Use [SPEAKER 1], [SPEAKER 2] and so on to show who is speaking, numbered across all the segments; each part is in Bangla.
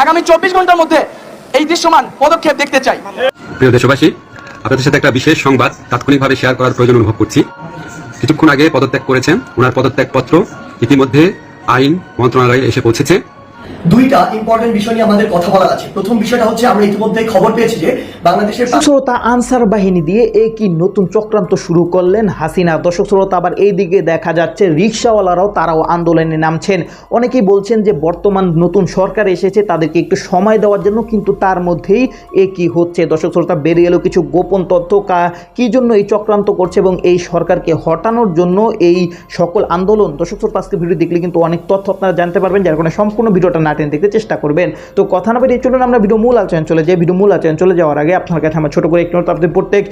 [SPEAKER 1] আগামী চব্বিশ ঘণ্টার মধ্যে এই দৃশ্যমান পদক্ষেপ দেখতে চাই।
[SPEAKER 2] প্রিয় দেশবাসী, আপনাদের সাথে একটা বিশেষ সংবাদ তাৎক্ষণিকভাবে শেয়ার করার প্রয়োজন অনুভব করছি। কিছুক্ষণ আগে পদত্যাগ করেছেন। ওনার পদত্যাগ পত্র ইতিমধ্যে আইন মন্ত্রণালয়ে এসে পৌঁছেছে।
[SPEAKER 3] দুইটা ইম্পর্টেন্ট বিষয় নিয়ে আমাদের কথা বলার আছে। প্রথম বিষয়টা হচ্ছে, আমরা ইতিমধ্যে খবর পেয়েছি যে বাংলাদেশের
[SPEAKER 4] শ্রোতা আনসার বাহিনী দিয়ে একই নতুন চক্রান্ত শুরু করলেন হাসিনা। দর্শক শ্রোতা, আবার এইদিকে দেখা যাচ্ছে, রিক্সাওয়ালারাও তারাও আন্দোলনে নামছেন। অনেকেই বলছেন যে, বর্তমান নতুন সরকার এসেছে, তাদেরকে একটু সময় দেওয়ার জন্য, কিন্তু তার মধ্যেই একই হচ্ছে। দর্শক শ্রোতা, বেরিয়ে এলো কিছু গোপন তথ্য। কা- কি জন্য এই চক্রান্ত করছে এবং এই সরকারকে হটানোর জন্য এই সকল আন্দোলন? দর্শক শ্রোতা আজকে ভিডিও দেখলে কিন্তু অনেক তথ্য আপনারা জানতে পারবেন, যার কারণে সম্পূর্ণ ভিডিওটা না টেনে দেখতে চেষ্টা করবেন। তো কথা না চলুন আমরা ভিডিও মূল আলোচনা চলে যাই। ভিডিও মূল আলোচনা চলে যাওয়ার আগে আপনার কাছে আমার ছোট করে একটু আপনি প্রত্যেক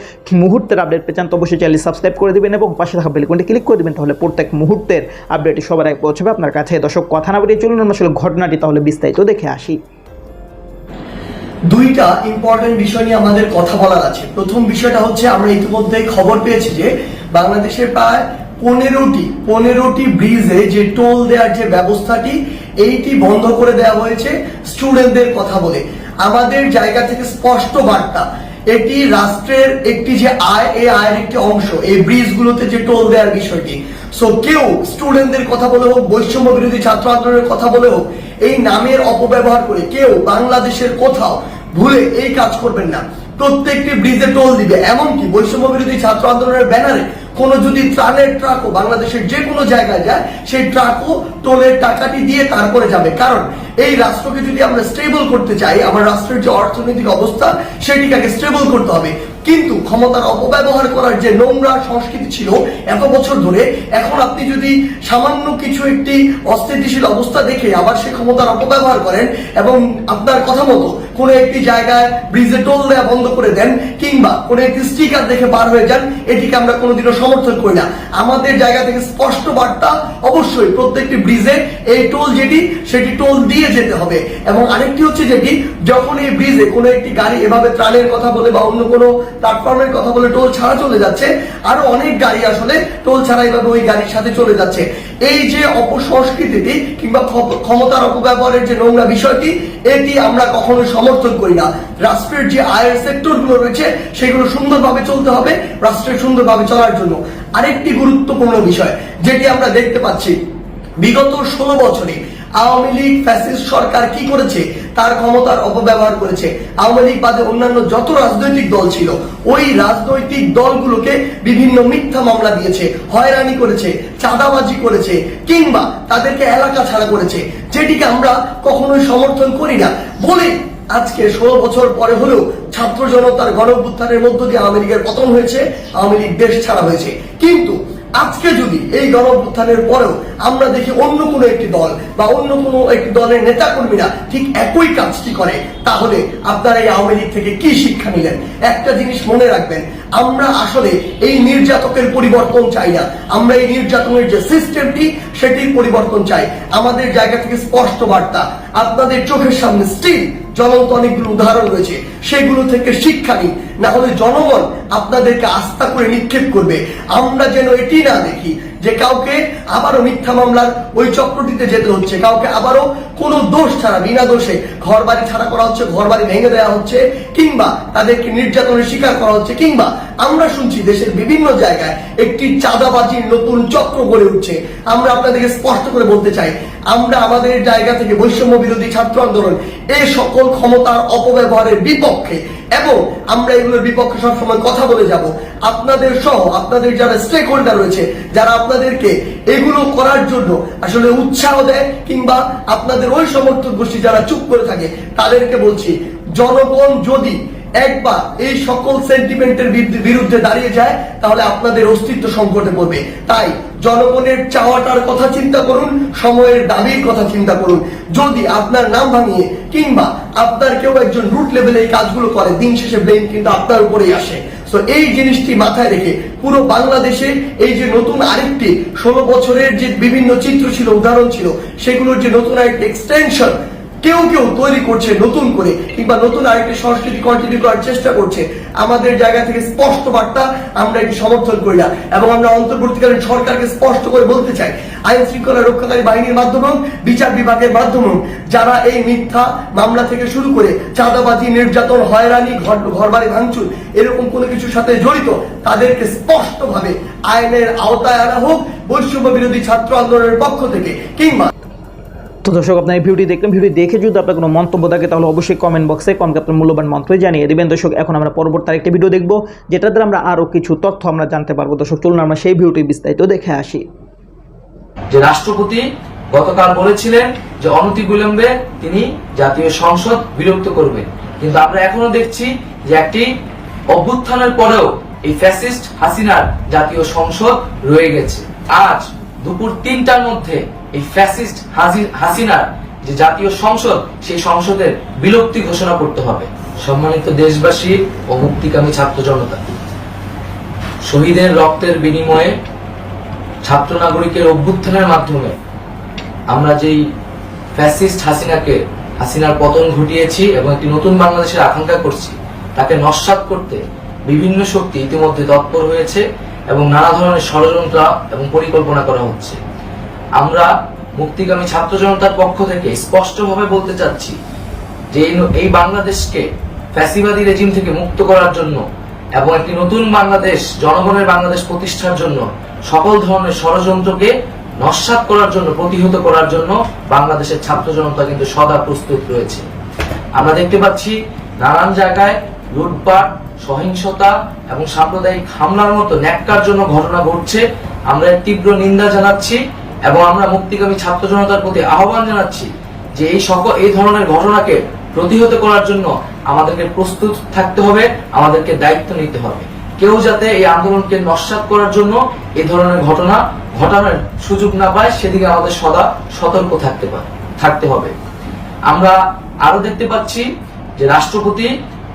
[SPEAKER 4] মুহূর্তের আপডেট পেয়ে চান, তো অবশ্যই চ্যানেল সাবস্ক্রাইব করে দিবেন এবং পাশে থাকা বেলকনটি ক্লিক করে দিবেন, তাহলে প্রত্যেক মুহূর্তের আপডেটটি সবার আগে পৌঁছবে আপনার কাছে। দর্শক, কথা না চলুন, আমরা আসলে ঘটনাটি তাহলে বিস্তারিত দেখে আসি।
[SPEAKER 3] দুইটা ইম্পর্টেন্ট বিষয় নিয়ে আমাদের কথা বলার আছে। প্রথম বিষয়টা হচ্ছে, আমরা ইতিমধ্যে খবর পেয়েছি যে বাংলাদেশের প্রায় পনেরোটি পনেরোটি ব্রিজে যে টোল দেওয়ার যে ব্যবস্থাটি, এইটি বন্ধ করে দেওয়া হয়েছে স্টুডেন্টদের কথা বলে। আমাদের জায়গা থেকে স্পষ্ট বার্তা, এটি রাষ্ট্রের একটি যে আয়, এই আয়ের একটি অংশ, এই ব্রিজগুলোতে যে টোল দেওয়ার বিষয়টি। সো কেউ স্টুডেন্টদের কথা বলে হোক, বৈষম্য বিরোধী ছাত্র আন্দোলনের কথা বলে হোক, এই নামের অপব্যবহার করে কেউ বাংলাদেশের কোথাও ভুলে এই কাজ করবেন না। প্রত্যেকটি ব্রিজে টোল দিবে, এমনকি বৈষম্য বিরোধী ছাত্র আন্দোলনের ব্যানারে কোনো যদি ত্রাণের ট্রাকও বাংলাদেশের যে কোনো জায়গায় যায়, সেই ট্রাকও টোলের টাকাটি দিয়ে তারপরে যাবে। কারণ এই রাষ্ট্রকে যদি আমরা স্টেবল করতে চাই, আমার রাষ্ট্রের যে অর্থনৈতিক অবস্থা, সেটিকে স্টেবল করতে হবে। কিন্তু ক্ষমতার অপব্যবহার করার যে নোংরা সংস্কৃতি ছিল, এত বছর ধরে, এখন আপনি যদি সামান্য কিছু একটি অস্থিতিশীল অবস্থা দেখে আবার সেই ক্ষমতার অপব্যবহার করেন এবং আপনার কথা মতো কোনো একটি জায়গায় ব্রিজে টোল দেওয়া বন্ধ করে দেন, কিংবা কোনো একটি স্টিকার দেখে পার হয়ে যান, এটিকে আমরা কোনোদিনও সমর্থন করি না। আমাদের জায়গা থেকে স্পষ্ট বার্তা অবশ্যই প্রত্যেকটি ব্রিজে এই টোল যেটি, সেটি টোল দিয়ে যেতে হবে। এবং আরেকটি হচ্ছে যেটি যখন এই ব্রিজে কোনো একটি গাড়ি এভাবে ত্রাণের কথা বলে বা অন্য কোনো প্ল্যাটফর্মের কথা বলে টোল ছাড়া চলে যাচ্ছে, আরও অনেক গাড়ি আসলে টোল ছাড়া এইভাবে ওই গাড়ির সাথে চলে যাচ্ছে। এই যে অপসংস্কৃতিটি কিংবা ক্ষমতার অপব্যবহারের যে নোংরা বিষয়টি, এটি আমরা কখনোই সমর্থন করি না। রাষ্ট্রের যে আয়ের সেক্টরগুলো রয়েছে, সেগুলো সুন্দরভাবে চলতে হবে রাষ্ট্রের সুন্দরভাবে চলার জন্য। আরেকটি গুরুত্বপূর্ণ বিষয়, যেটি আমরা দেখতে পাচ্ছি, বিগত ষোলো বছরে আওয়ামী লীগ, ফ্যাসিস্ট সরকার কি করেছে? তার ক্ষমতার অপব্যবহার করেছে। আওয়ামী লীগ বাদে অন্যান্য যত রাজনৈতিক দল ছিল, ওই রাজনৈতিক দলগুলোকে বিভিন্ন মিথ্যা মামলা দিয়েছে, হয়রানি করেছে, চাঁদাবাজি করেছে, কিংবা তাদেরকে এলাকা ছাড়া করেছে, যেটিকে আমরা কখনোই সমর্থন করি না। বলে আজকে ষোলো বছর পরে হলেও ছাত্র জনতার গণ মধ্য দিয়ে আওয়ামী লীগের পতন হয়েছে, আওয়ামী লীগ দেশ ছাড়া হয়েছে। কিন্তু আজকে যদি এই গণ পরেও আমরা দেখি অন্য কোনো একটি দল বা অন্য কোনো একটি দলের নেতা কর্মীরা ঠিক একই কাজটি করে, তাহলে আপনারা এই আওয়ামী লীগ থেকে কি শিক্ষা নিলেন? একটা জিনিস মনে রাখবেন, আমরা আসলে এই নির্যাতকের পরিবর্তন চাই না। আমরা এই নির্যাতনের যে সিস্টেমটি সেটির পরিবর্তন চাই। আমাদের জায়গা থেকে স্পষ্ট বার্তা, আপনাদের চোখের সামনে স্টিল জ্বলন্ত অনেকগুলো উদাহরণ রয়েছে। সেগুলো থেকে শিক্ষা নিন না হলে জনগণ আপনাদেরকে আস্থা করে নিক্ষেপ করবে। আমরা যেন এটি না দেখি। যে কাউকে আবারও মিথ্যা মামলার ওই চক্রটিতে যেতে হচ্ছে, কাউকে আবারও কোনো দোষ ছাড়া, বিনা দোষে ঘর বাড়ি ছাড়া করা হচ্ছে ঘর বাড়ি ভেঙে দেওয়া হচ্ছে, কিংবা তাদেরকে নির্যাতনের শিকার করা হচ্ছে, কিংবা আমরা শুনছি দেশের বিভিন্ন জায়গায় একটি চাঁদাবাজির নতুন চক্র গড়ে উঠছে। আমরা আপনাদেরকে স্পষ্ট করে বলতে চাই, আমরা আমাদের জায়গা থেকে বৈষম্য বিরোধী ছাত্র আন্দোলন এই সকল ক্ষমতার অপব্যবহারের বিপক্ষে এবং আমরা এগুলোর বিপক্ষে সবসময় কথা বলে যাব। আপনাদের সহ আপনাদের যারা স্টেক হোল্ডার রয়েছে, যারা আপনাদেরকে এগুলো করার জন্য আসলে উৎসাহ দেয় কিংবা আপনাদের ওই সমর্থক গোষ্ঠী যারা চুপ করে থাকে, তাদেরকে বলছি, জনগণ যদি একবার এই সকল সেন্টিমেন্টের বিরুদ্ধে- দাঁড়িয়ে যায়, তাহলে আপনাদের অস্তিত্ব সংকটে পড়বে। তাই জনগণের চাওয়াটার কথা চিন্তা করুন, সময়ের দাবির কথা চিন্তা করুন। যদি আপনার নাম ভাঙিয়ে কিংবা আপনার কেউ একজন রুট লেভেলে এই কাজগুলো করে, দিন শেষে ব্লেম কিন্তু আপনার উপরেই আসে। তো এই জিনিসটি মাথায় রেখে পুরো বাংলাদেশে এই যে নতুন আরেকটি ষোলো বছরের যে বিভিন্ন চিত্র ছিল, উদাহরণ ছিল, সেগুলোর যে নতুন আরেকটি এক্সটেনশন কেউ কেউ তৈরি করছে, নতুন করে, কিংবা নতুন আরেকটি সংস্কৃতি কন্টিনিউ করার চেষ্টা করছে। আমাদের জায়গা থেকে স্পষ্ট বার্তা আমরা এটি সমর্থন করি না, এবং আমরা অন্তর্বর্তীকালীন সরকারকে স্পষ্ট করে বলতে চাই, আইন শৃঙ্খলা রক্ষাকারী বাহিনীর মাধ্যমে বিচার বিভাগের মাধ্যমে যারা এই মিথ্যা মামলা থেকে শুরু করে চাঁদাবাজি, নির্যাতন, হয়রানি, ঘর, ঘরবাড়ি ভাঙচুর, এরকম কোনো কিছুর সাথে জড়িত, তাদেরকে স্পষ্টভাবে আইনের আওতায় আনা হোক, বৈষম্য বিরোধী ছাত্র আন্দোলনের পক্ষ থেকে, কিংবা
[SPEAKER 4] তো দর্শক, আপনার এই ভিডিওটি দেখলেন। ভিডিও দেখে যদি আপনার কোনো মন্তব্য থাকে, তাহলে অবশ্যই কমেন্ট বক্সে কমকে আপনার মূল্যবান মন্ত্রে জানিয়ে দেবেন। দর্শক, এখন আমরা পরবর্তী আরেকটি ভিডিও দেখব যেটাতে আমরা আরও কিছু তথ্য আমরা জানতে পারব। দর্শক, চলুন আমরা সেই ভিডিওটি বিস্তারিত দেখে আসি।
[SPEAKER 5] যে রাষ্ট্রপতি গতকাল বলেছিলেন যে অনতি বিলম্বে তিনি জাতীয় সংসদ বিলুপ্ত করবেন। কিন্তু আমরা এখনও দেখছি যে একটি অভ্যুত্থানের পরেও এই ফ্যাসিস্ট হাসিনার জাতীয় সংসদ রয়ে গেছে। আজ দুপুর তিনটার মধ্যে এই ফ্যাসিস্ট হাসিনার যে জাতীয় সংসদ, সেই সংসদের বিলুপ্তি ঘোষণা করতে হবে। সম্মানিত দেশবাসী ও মুক্তিকামী ছাত্র জনতা, শহীদের রক্তের বিনিময়ে ছাত্র নাগরিকের অভ্যুত্থানের মাধ্যমে আমরা যেই ফ্যাসিস্ট হাসিনাকে, হাসিনার পতন ঘটিয়েছি এবং একটি নতুন বাংলাদেশের আকাঙ্ক্ষা করছি, তাকে নস্বাত করতে বিভিন্ন শক্তি ইতিমধ্যে তৎপর হয়েছে এবং নানা ধরনের ষড়যন্ত্র এবং পরিকল্পনা করা হচ্ছে। আমরা মুক্তিগামী ছাত্র জনতার পক্ষ থেকে স্পষ্টভাবে বলতে চাচ্ছি যে এই- বাংলাদেশকে ফ্যাসিবাদী রেজিম থেকে মুক্ত করার জন্য এবং একটি নতুন বাংলাদেশ, জনগণের বাংলাদেশ প্রতিষ্ঠার জন্য সকল ধরনের ষড়যন্ত্রকে নস্বাত করার জন্য, প্রতিহত করার জন্য বাংলাদেশের ছাত্র জনতা কিন্তু সদা প্রস্তুত রয়েছে। আমরা দেখতে পাচ্ছি নানান জায়গায় লুটপাট, সহিংসতা এবং সাম্প্রদায়িক হামলার মতো ন্যাক্কার জন্য ঘটনা ঘটছে। আমরা তীব্র নিন্দা জানাচ্ছি। এবং আমরা মুক্তিকামী ছাত্র জনতার প্রতি আহ্বান জানাচ্ছি যে এই সকল এই ধরনের ঘটনাকে প্রতিহত করার জন্য আমাদেরকে প্রস্তুত থাকতে হবে, আমাদেরকে দায়িত্ব নিতে হবে। কেউ যাতে এই আন্দোলনকে নস্বাত করার জন্য এই ধরনের ঘটনা ঘটানোর সুযোগ না পায়, সেদিকে আমাদের সদা সতর্ক থাকতে থাকতে হবে। আমরা আরও দেখতে পাচ্ছি যে রাষ্ট্রপতি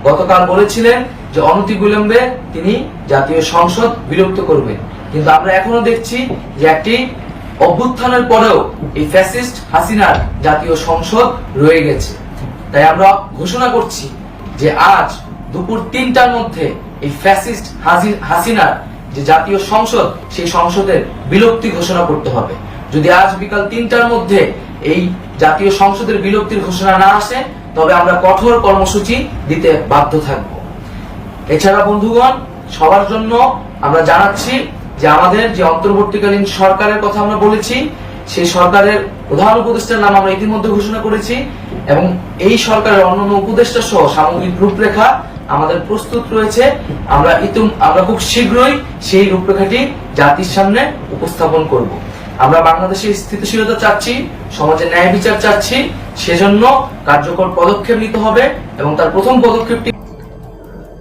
[SPEAKER 5] গতকাল বলেছিলেন যে অনতি বিলম্বে তিনি জাতীয় সংসদ বিলুপ্ত করবেন। কিন্তু আমরা এখনও দেখছি যে একটি অভ্যুত্থানের পরেও এই ফ্যাসিস্ট হাসিনার জাতীয় সংসদ রয়ে গেছে। তাই আমরা ঘোষণা করছি যে আজ দুপুর তিনটার মধ্যে এই ফ্যাসিস্ট হাসিনার যে জাতীয় সংসদ, সেই সংসদের বিলুপ্তি ঘোষণা করতে হবে। যদি আজ বিকাল তিনটার মধ্যে এই জাতীয় সংসদের বিলুপ্তির ঘোষণা না আসে, তবে আমরা কঠোর কর্মসূচি দিতে বাধ্য থাকব। এছাড়া বন্ধুগণ, সবার জন্য আমরা জানাচ্ছি যে আমাদের যে অন্তর্বর্তীকালীন সরকারের কথা আমরা বলেছি, সেই সরকারের প্রধান উপদেষ্টার নাম আমরা ইতিমধ্যে ঘোষণা করেছি এবং এই সরকারের অন্যান্য উপদেষ্টা সহ সামগ্রিক রূপরেখা আমাদের প্রস্তুত রয়েছে। আমরা ইতিম আমরা খুব শীঘ্রই সেই রূপরেখাটি জাতির সামনে উপস্থাপন করব। আমরা বাংলাদেশের স্থিতিশীলতা চাচ্ছি সমাজে ন্যায় বিচার চাচ্ছি, সেজন্য কার্যকর পদক্ষেপ নিতে হবে এবং তার প্রথম পদক্ষেপটি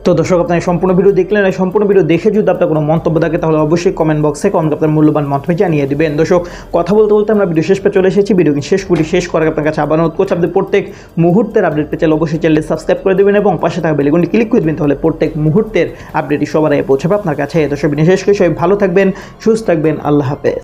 [SPEAKER 4] তো দর্শক, আপনার সম্পূর্ণ ভিডিও দেখলেন, এই সম্পূর্ণ ভিডিও দেখে যদি আপনার কোনো মন্তব্য থাকে, তাহলে অবশ্যই কমেন্ট বক্সে কমেন্ট আপনার মূল্যবান মন্তব্য জানিয়ে দিবেন। দর্শক, কথা বলতে বলতে আমরা ভিডিও শেষ পে চলে এসেছি। ভিডিও শেষ করে শেষ করার আপনার কাছে আবার অনুরোধ করছি, আপনি প্রত্যেক মুহূর্তের আপডেট পেয়ে চাইলে অবশ্যই চ্যানেলে সাবস্ক্রাইব করে দেবেন এবং পাশে থাকা বেলিগুনটি ক্লিক করে দেবেন, তাহলে প্রত্যেক মুহূর্তের আপডেটই সবার আগে পৌঁছাবে আপনার কাছে। দর্শক ভিডিও শেষ করে সবাই ভালো থাকবেন, সুস্থ থাকবেন। আল্লাহ হাফেজ।